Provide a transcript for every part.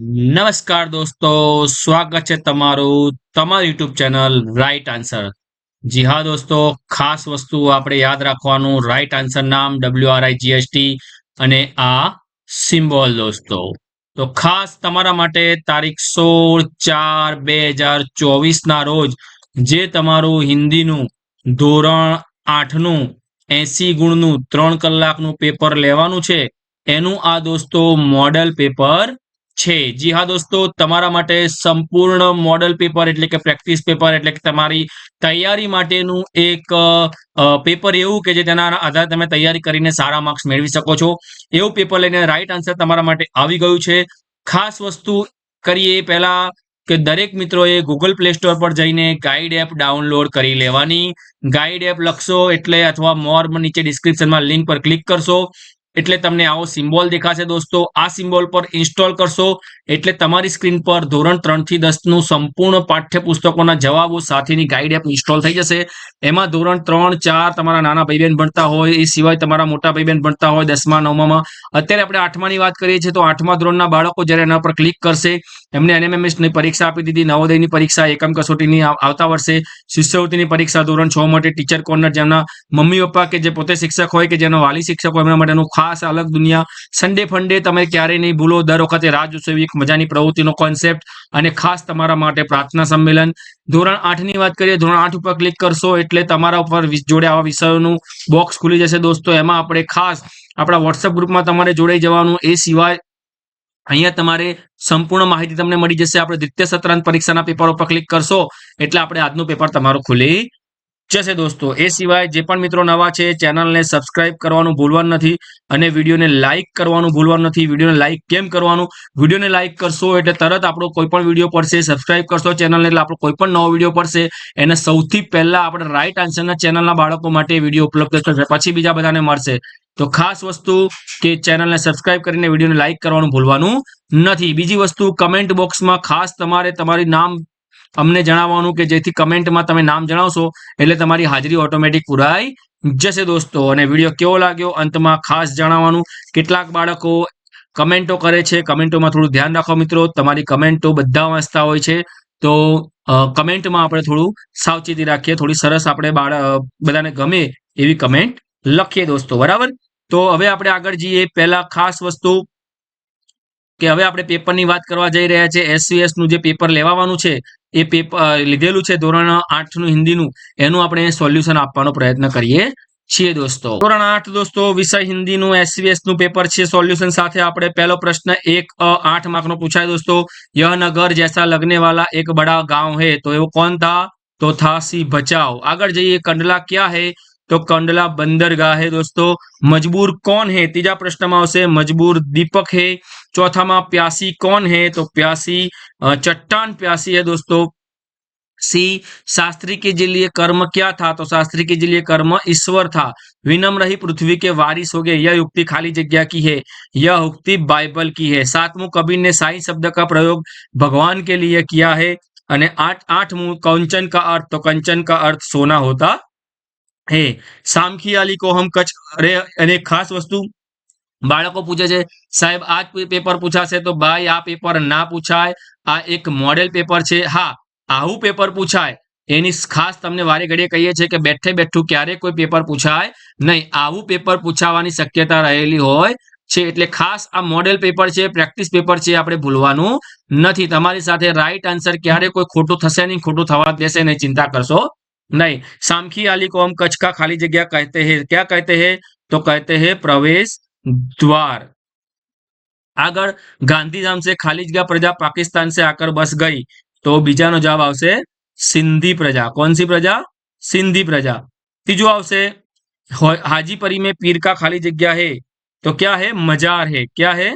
નમસ્કાર દોસ્તો, સ્વાગત છે તમારું, તમારી યુટ્યુબ ચેનલ રાઈટ આન્સર જી હા દોસ્તો, ખાસ વસ્તુ આપણે યાદ રાખવાનું રાઈટ આન્સર નામ ડબલ્યુ આર આઈ જીએસટી અને આ સિમ્બોલ દોસ્તો. તો ખાસ તમારા માટે તારીખ સોળ ચાર બે હજાર ચોવીસના રોજ, જે તમારું હિન્દીનું ધોરણ આઠનું એસી ગુણનું ત્રણ કલાકનું પેપર લેવાનું છે, એનું આ દોસ્તો મોડલ પેપર છે. જી હા દોસ્તો, તમારા માટે સંપૂર્ણ મોડલ પેપર એટલે કે પ્રેક્ટિસ પેપર એટલે કે તમારી તૈયારી માટેનું એક પેપર એવું કે જે તેના આધારે તમે તૈયારી કરીને સારા માર્ક્સ મેળવી શકો છો. એવું પેપર લઈને રાઈટ આન્સર તમારા માટે આવી ગયું છે. ખાસ વસ્તુ કરીએ પહેલા કે દરેક મિત્રોએ ગૂગલ પ્લે સ્ટોર પર જઈને ગાઈડ એપ ડાઉનલોડ કરી લેવાની. ગાઈડ એપ લખશો એટલે અથવા મોર નીચે ડિસ્ક્રિપ્શનમાં લિંક પર ક્લિક કરશો. એટલે તમને આવો સિમ્બોલ દેખાશે દોસ્તો. આ સિમ્બોલ પર ઇન્સ્ટોલ કરશો એટલે તમારી સ્ક્રીન પર ધોરણ ત્રણથી દસનું સંપૂર્ણ પાઠ્યપુસ્તકોના જવાબો સાથેની ગાઈડ એપ ઇન્સ્ટોલ થઈ જશે. એમાં ધોરણ ત્રણ, ચાર તમારા નાના ભાઈ બહેન ભણતા હોય, એ સિવાય તમારા મોટા ભાઈ બહેન ભણતા હોય દસમા, નવમામાં. અત્યારે આપણે આઠમાની વાત કરીએ છીએ તો આઠમા ધોરણના બાળકો જ્યારે એના પર ક્લિક કરશે, એમને એનએમએમએસની પરીક્ષા આપી દીધી, નવોદયની પરીક્ષા, એકમ કસોટીની આવતા વર્ષે શિષ્યવૃત્તિની પરીક્ષા, ધોરણ છ માટે ટીચર કોર્નર જેમના મમ્મી પપ્પા કે જે પોતે શિક્ષક હોય કે જેનો વાલી શિક્ષક હોય એમના માટેનું ખાસ ખાસ અલગ દુનિયા. સન્ડે ફંડે તમે ક્યારેય નહીં ભૂલો. દર વખતે રાહ એવી એક મજાની પ્રવૃત્તિનો કોન્સેપ્ટ અને ખાસ તમારા માટે પ્રાર્થના સંમેલન. ધોરણ આઠની વાત કરીએ, ધોરણ આઠ ઉપર ક્લિક કરશો એટલે તમારા ઉપર જોડે આવા વિષયોનું બોક્સ ખુલી જશે દોસ્તો. એમાં આપણે ખાસ આપણા વોટ્સઅપ ગ્રુપમાં તમારે જોડાઈ જવાનું. એ સિવાય અહીંયા તમારે સંપૂર્ણ માહિતી તમને મળી જશે. આપણે દ્વિતીય સત્રાંત પરીક્ષાના પેપર ઉપર ક્લિક કરશો એટલે આપણે આજનું પેપર તમારું ખુલી જશે દોસ્તો. એ સિવાય જે પણ મિત્રો નવા છે, ચેનલને સબસ્ક્રાઇબ કરવાનું ભૂલવાનું નથી અને વિડીયોને લાઇક કરવાનું ભૂલવાનું નથી. વિડીયોને લાઇક કેમ કરવાનું? વિડીયોને લાઇક કરશો એટલે તરત આપણો કોઈ પણ વીડિયો પડશે. સબસ્ક્રાઇબ કરશો ચેનલને એટલે આપણો કોઈ પણ નવો વીડિયો પડશે. એને સૌથી પહેલા આપણે રાઈટ આન્સરના ચેનલના બાળકો માટે વીડિયો ઉપલબ્ધ થશે. પછી બીજા બધાને મળશે. તો ખાસ વસ્તુ કે ચેનલને સબસ્ક્રાઇબ કરીને વિડીયોને લાઇક કરવાનું ભૂલવાનું નથી. બીજી વસ્તુ કમેન્ટ બોક્સમાં ખાસ તમારે તમારી નામ અમને જણાવવાનું કે જેથી કમેન્ટમાં તમે નામ જણાવશો, એટલે તમારી હાજરી ઓટોમેટિક પુરાઈ જશે દોસ્તો. અને વીડિયો કેવો લાગ્યો અંતમાં ખાસ જણાવવાનું. કેટલાક બાળકો કમેન્ટો કરે છે, કમેન્ટોમાં થોડું ધ્યાન રાખો મિત્રો. તમારી કમેન્ટો બધા વાંચતા હોય છે. તો કમેન્ટમાં આપણે થોડું સાવચેતી રાખીએ. થોડી સરસ આપણે બાળ બધાને ગમે એવી કમેન્ટ લખીએ દોસ્તો. બરાબર? તો હવે આપણે આગળ જઈએ. પહેલા ખાસ વસ્તુ કે હવે આપણે પેપરની વાત કરવા જઈ રહ્યા છે એસસીએસનું જે પેપર લેવાનું છે, એ પેપર લીધેલું છે ધોરણ આઠનું હિન્દીનું, એનું આપણે સોલ્યુશન આપવાનો પ્રયત્ન કરીએ છીએ દોસ્તો. ધોરણ આઠ દોસ્તો, વિષય હિન્દીનું એસસીએસનું પેપર છે, સોલ્યુશન સાથે આપણે પહેલો પ્રશ્ન એક આઠ માર્ક નો પૂછાય દોસ્તો. યહ નગર જૈસા લગને વાલા એક બડા ગાંવ હે, તો એવો કોણ થા? તો થા સી બચાવ આગળ જઈએ, કંડલા ક્યાં હે? તો કંડલા બંદરગાહ હે દોસ્તો મજબૂર કોણ હે ત્રીજા પ્રશ્નમાં આવશે મજબૂર દીપક હે ચોથામાં प्यासी कौन है तो प्यासी चट्टान प्यासी है दोस्तों सी शास्त्री के जी लिए कर्म क्या था तो शास्त्री के जी लिए कर्म ईश्वर था विनम्र ही पृथ्वी के वारिस हो गए यह युक्ति खाली जगह की है यह उक्ति बाइबल की है सातमू कबीर ने साई शब्द का प्रयोग भगवान के लिए किया है અને આઠ આઠમું કંચન का अर्थ तो कंचन का अर्थ सोना होता હે સામખિયાલી કો હમ કચ્છ, અરે, અને ખાસ વસ્તુ બાળકો પૂછે છે, સાહેબ આ પેપર પૂછાશે તો ભાઈ, આ પેપર ના પૂછાય, આ એક મોડેલ પેપર છે, હા, આવું પેપર પૂછાય. એની ખાસ તમને વારે ઘડીએ કહીએ છીએ કે બેઠે બેઠું ક્યારે કોઈ પેપર પૂછાય નહીં, આવું પેપર પૂછાવાની શક્યતા રહેલી હોય છે, એટલે ખાસ આ મોડેલ પેપર છે પ્રેક્ટિસ પેપર છે, આપણે ભૂલવાનું નથી. તમારી સાથે રાઈટ આન્સર ક્યારે કોઈ ખોટું થશે નહીં, ખોટું થવા દેશે નહીં, ચિંતા કરશો नहीं सामखी आली को हम कच्छ का खाली जगह कहते हैं क्या कहते हैं तो कहते हैं प्रवेश द्वार આગળ ગાંધીધામ से ખાલી જગ્યા પ્રજા પાકિસ્તાન से आकर बस गई તો બીજાનો જવાબ આવશે સિંધી પ્રજા कौन सी प्रजा सिंधी प्रजा तीजो આવશે हाजीपरी में पीर का खाली जगह है तो क्या है मजार है क्या है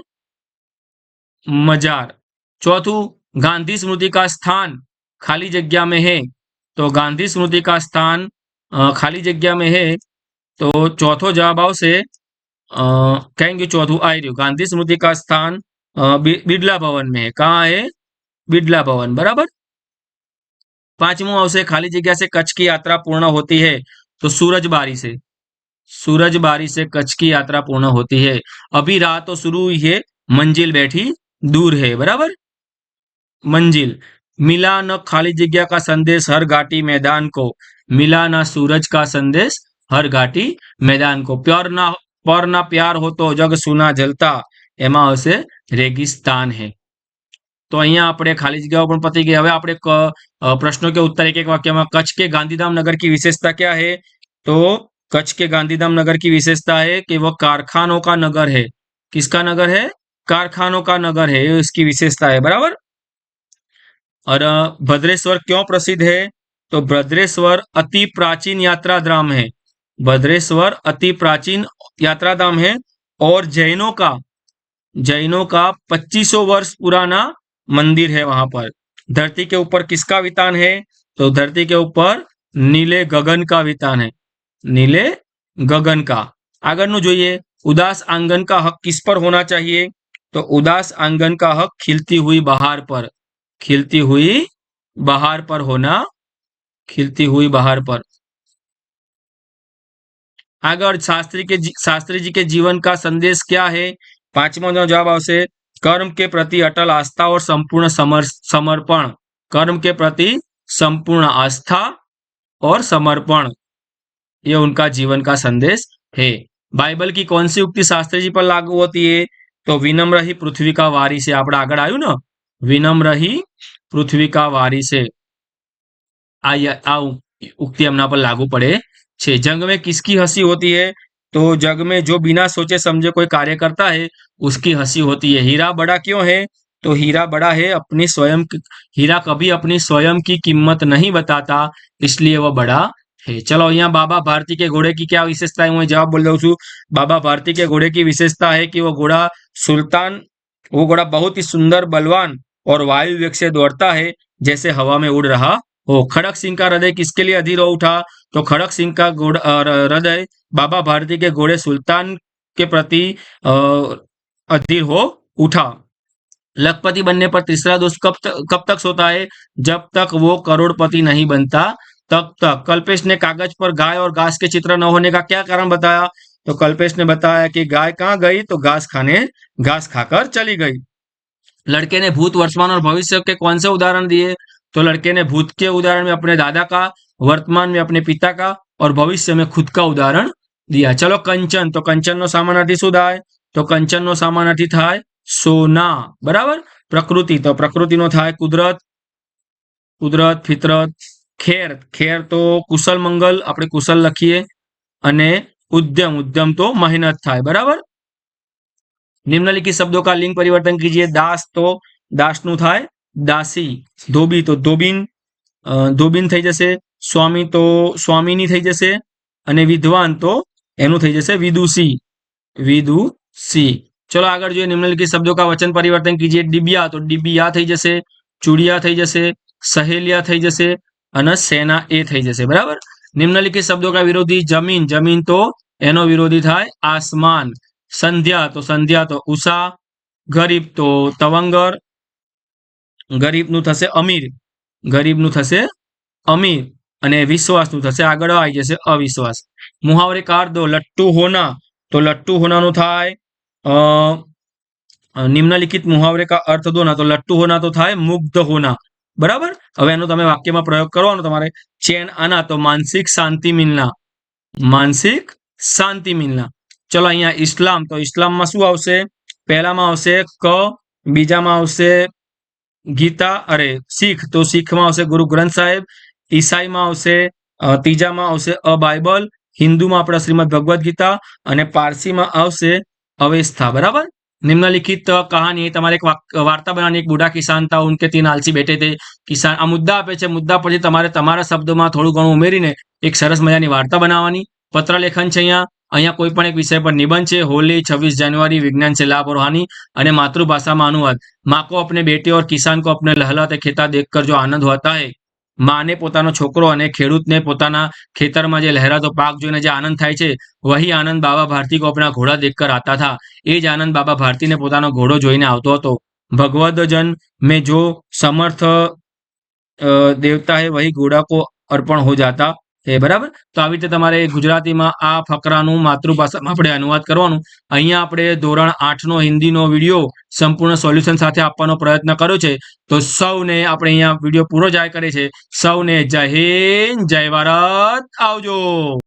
मजार चौथू गांधी स्मृति का स्थान खाली जगह में है तो गांधी स्मृति का स्थान खाली जगह में है तो चौथो जवाब આવશે कहेंगे चौथो आई रही गांधी स्मृति का स्थान बिरला भवन में है कहाँ है बिरला भवन बराबर पांचमो આવશે खाली जगह से कच्छ की यात्रा पूर्ण होती है तो सूरज बारी से सूरज बारी से कच्छ की यात्रा पूर्ण होती है अभी रात तो शुरू हुई है मंजिल बैठी दूर है बराबर मंजिल मिला न खाली जगह का संदेश हर घाटी मैदान को मिला न सूरज का संदेश हर घाटी मैदान को प्यार ना पर ना प्यार हो तो जग सुना जलता એમાં આવશે રેગિસ્તાન હે તો અહીંયા આપણે ખાલી જગ્યાઓ પણ પતી ગઈ હવે આપણે ક- અ, प्रश्नों के उत्तर एक एक वाक्य में कच्छ के गांधीधाम नगर की विशेषता क्या है तो कच्छ के गांधीधाम नगर की विशेषता है कि वह कारखानों का नगर है किसका नगर है कारखानों का नगर है ये इसकी विशेषता है बराबर और अ, भद्रेश्वर क्यों प्रसिद्ध है तो भद्रेश्वर अति प्राचीन यात्रा धाम है भद्रेश्वर अति प्राचीन यात्रा धाम है और जैनों का जैनों का 2500 वर्ष पुराना मंदिर है वहां पर धरती के ऊपर किसका वितान है तो धरती के ऊपर नीले गगन का वितान है नीले गगन का આગળનું જોઈએ ઉદાસ આંગન का हक किस पर होना चाहिए तो उदास आंगन का हक खिलती हुई बहार पर खिलती हुई बाहर पर होना खिलती हुई बाहर पर। आगे और शास्त्री के शास्त्री जी के जीवन का संदेश क्या है? पांचवा जवाब आवश्य कर्म के प्रति अटल आस्था और संपूर्ण समर, समर्पण। कर्म के प्रति संपूर्ण आस्था और समर्पण। ये उनका जीवन का संदेश है। बाइबल की कौन सी उक्ति शास्त्री जी पर लागू होती है? तो विनम्र ही पृथ्वी का वारी से। आप आगे आयु ना? विनम्र ही पृथ्वी का વારી છે आ उक्ति हमना पर लागू पड़े छे। जंग में किसकी हँसी होती है? तो जग में जो बिना सोचे समझे कोई कार्य करता है, उसकी हँसी होती है। हीरा बड़ा क्यों है? तो हीरा बड़ा है अपनी स्वयं हीरा कभी अपनी स्वयं की कीमत नहीं बताता, इसलिए वह बड़ा है। चलो, यहाँ बाबा भारती के घोड़े की क्या विशेषता है? मैं जवाब बोल रहा हूँ, बाबा भारती के घोड़े की विशेषता है कि वह घोड़ा सुल्तान, वो घोड़ा बहुत ही सुंदर, बलवान और वायु वेग से दौड़ता है, जैसे हवा में उड़ रहा हो। खड़क सिंह का हृदय किसके लिए अधीर हो उठा? तो खड़क सिंह का हृदय बाबा भारती के घोड़े सुल्तान के प्रति अधीर हो उठा। लखपति बनने पर तीसरा दोष कब तक कब तक सोता है? जब तक वो करोड़पति नहीं बनता, तब तक। कल्पेश ने कागज़ पर गाय और घास के चित्र न होने का क्या कारण बताया? तो कल्पेश ने बताया कि गाय कहाँ गई? तो घास खाने, घास खाकर चली गई। लड़के ने भूत वर्तमान और भविष्य के कौन से उदाहरण दिए तो लड़के ने भूत के उदाहरण में अपने दादा का वर्तमान में अपने पिता का और भविष्य में खुद का उदाहरण दिया चलो कंचन तो कंचन નો સામાનાર્થી શું થાય તો કંચન નો સામાનાર્થી થાય સોના બરાબર પ્રકૃતિ તો પ્રકૃતિનો થાય કુદરત કુદરત ફિતરત ખેર ખેર તો કુશલ મંગલ આપણે કુશલ લખીએ અને ઉદ્યમ ઉદ્યમ તો મહેનત થાય બરાબર निम्नलिखित शब्दों का लिंग परिवर्तन कीजिए दास तो दास નું થાય દાસી ધોબી તો ધોબીન અ, ધોબીન થઈ જશે સ્વામી તો સ્વામીની થઈ જશે અને વિદ્વાન તો એનું થઈ જશે વિદુષી વિદુષી ચલો આગળ જોઈએ નિમ્નલિખિત શબ્દો का वचन परिवर्तन कीजिए डिबिया तो डिबिया થઈ જશે ચુડિયા થઈ જશે સહેલિયા થઈ જશે અને સેના એ થઈ જશે બરાબર નિમ્નલિખિત શબ્દો का विरोधी जमीन जमीन तो એનો વિરોધી થાય આસમાન સંધ્યા તો સંધ્યા તો ઉષા, ગરીબ તો તવંગર, ગરીબનું થશે અમીર, ગરીબનું થશે અમીર અને વિશ્વાસનું થશે આગળ આવી જશે અવિશ્વાસ. મુહાવરે કાર દો, લટ્ટુ હોના, તો લટ્ટુ હોનાનું થાય, અ, નિમ્નલિખિત મુહાવરે કા અર્થ દો ના, તો લટ્ટુ હોના તો થાય, મુગ્ધ હોના. બરાબર? હવે એનો તમે વાક્યમાં પ્રયોગ કરવાનો તમારે ચેન આના તો માનસિક શાંતિ મિલના. માનસિક શાંતિ મિલના. ચલો અહીંયા ઇસ્લામ તો ઇસ્લામમાં શું આવશે પહેલામાં આવશે ક બીજામાં આવશે ગીતા અરે શીખ તો શીખમાં આવશે ગુરુ ગ્રંથ સાહેબ ઈસાઈમાં આવશે અ, ત્રીજામાં આવશે અ બાઇબલ હિન્દુમાં આપણા શ્રીમદ ભગવદ્ ગીતા અને પારસીમાં આવશે અવેસ્થા બરાબર निम्नलिखित कहानी है તમારે એક વાક- વાર્તા બનાવવાની એક બુઢા કિસાન था उनके तीन आलसी બેઠે તે કિસાન આ મુદ્દા આપે છે મુદ્દા પછી તમારે તમારા શબ્દોમાં થોડું ઘણું ઉમેરીને એક સરસ મજાની વાર્તા બનાવવાની પત્ર લેખન છે અહીંયા અહીંયા કોઈ પણ એક વિષય પર નિબંધ છે હોલી છવ્વીસ જાન્યુઆરી વિજ્ઞાન से लाभ और हानि અને मातृभाषा में अनुवाद माँ को अपने बेटे और किसान को अपने लहलाते खेता देखकर जो आनंद होता है માને પોતાનો છોકરો અને ખેડૂતને પોતાના ખેતરમાં જે લહેરાતો પાક જોઈને જે આનંદ થાય છે વહી આનંદ બાબા ભારતી को अपना घोड़ा देखकर आता था એ જ આનંદ બાબા ભારતીને પોતાનો ઘોડો જોઈને આવતો હતો ભગવદ જન में जो समर्थ अ, देवता है वही घोड़ा को अर्पण हो जाता એ બરાબર? તો આવી રીતે તમારે ગુજરાતીમાં આ ફકરાનું માતૃભાષામાં આપણે અનુવાદ કરવાનું. અહીંયા આપણે ધોરણ આઠનો હિન્દીનો વીડિયો સંપૂર્ણ સોલ્યુશન સાથે આપવાનો પ્રયત્ન કર્યો છે. તો સૌને આપણે અહીંયા વીડિયો પૂરો જાય કરે છે. સૌને જય હિન્દ, જય ભારત. આવજો.